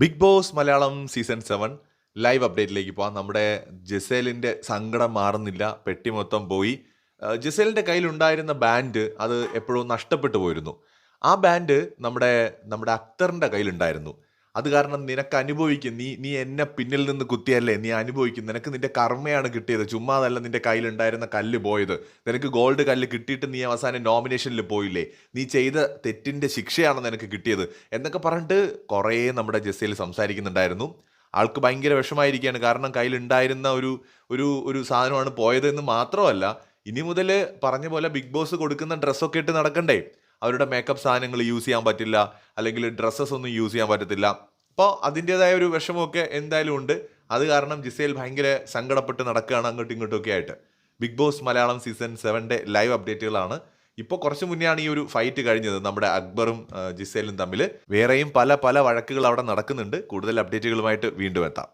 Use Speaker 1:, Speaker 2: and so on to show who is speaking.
Speaker 1: Bigg Boss Malayalam season seven live അപ്ഡേറ്റിലേക്ക് പോകാം നമ്മുടെ ജസേലിന്റെ സങ്കടം മാറുന്നില്ല പെട്ടി മൊത്തം പോയി. ജസേലിന്റെ കയ്യിലുണ്ടായിരുന്ന ബാൻഡ് അത് എപ്പോഴും നഷ്ടപ്പെട്ടു പോയിരുന്നു. ആ ബാൻഡ് നമ്മുടെ നമ്മുടെ അക്തറിന്റെ കയ്യിലുണ്ടായിരുന്നു. അത് കാരണം നിനക്ക് അനുഭവിക്കും. നീ നീ എന്നെ പിന്നിൽ നിന്ന് കുത്തിയല്ലേ? നീ അനുഭവിക്കും. നിനക്ക് നിന്റെ കർമ്മയാണ് കിട്ടിയത്. ചുമ്മാതല്ല നിന്റെ കയ്യിലുണ്ടായിരുന്ന കല്ല് പോയത്. നിനക്ക് ഗോൾഡ് കല്ല് കിട്ടിയിട്ട് നീ അവസാനം നോമിനേഷനിൽ പോയില്ലേ? നീ ചെയ്ത തെറ്റിന്റെ ശിക്ഷയാണ് നിനക്ക് കിട്ടിയത്? എന്നൊക്കെ പറഞ്ഞിട്ട് കുറേ നമ്മുടെ ജെസ്സിയിൽ സംസാരിക്കുന്നുണ്ടായിരുന്നു. ആൾക്ക് ഭയങ്കര വിഷമായിരിക്കുകയാണ് കാരണം കയ്യിലുണ്ടായിരുന്ന ഒരു ഒരു ഒരു സാധനമാണ് പോയതെന്ന് മാത്രമല്ല ഇനി മുതൽ പറഞ്ഞ പോലെ ബിഗ് ബോസ് കൊടുക്കുന്ന ഡ്രസ്സൊക്കെ ഇട്ട് നടക്കണ്ടേ? അവരുടെ മേക്കപ്പ് സാധനങ്ങൾ യൂസ് ചെയ്യാൻ പറ്റില്ല അല്ലെങ്കിൽ ഡ്രസ്സസ് ഒന്നും യൂസ് ചെയ്യാൻ പറ്റത്തില്ല. അപ്പോൾ അതിന്റെതായ ഒരു വിഷമമൊക്കെ എന്തായാലും ഉണ്ട്. അത് കാരണം ജിസേൽ ഭയങ്കര സങ്കടപ്പെട്ട് നടക്കുകയാണ് അങ്ങോട്ടും ഇങ്ങോട്ടും ഒക്കെ ആയിട്ട്. ബിഗ് ബോസ് മലയാളം സീസൺ സെവന്റെ ലൈവ് അപ്ഡേറ്റുകളാണ് ഇപ്പോൾ കുറച്ച് മുന്നെയാണ് ഈ ഒരു ഫൈറ്റ് കഴിഞ്ഞത് നമ്മുടെ അക്ബറും ജിസേലും തമ്മിൽ വേറെയും പല പല വഴക്കുകൾ അവിടെ നടക്കുന്നുണ്ട്. കൂടുതൽ അപ്ഡേറ്റുകളുമായിട്ട് വീണ്ടും എത്താം.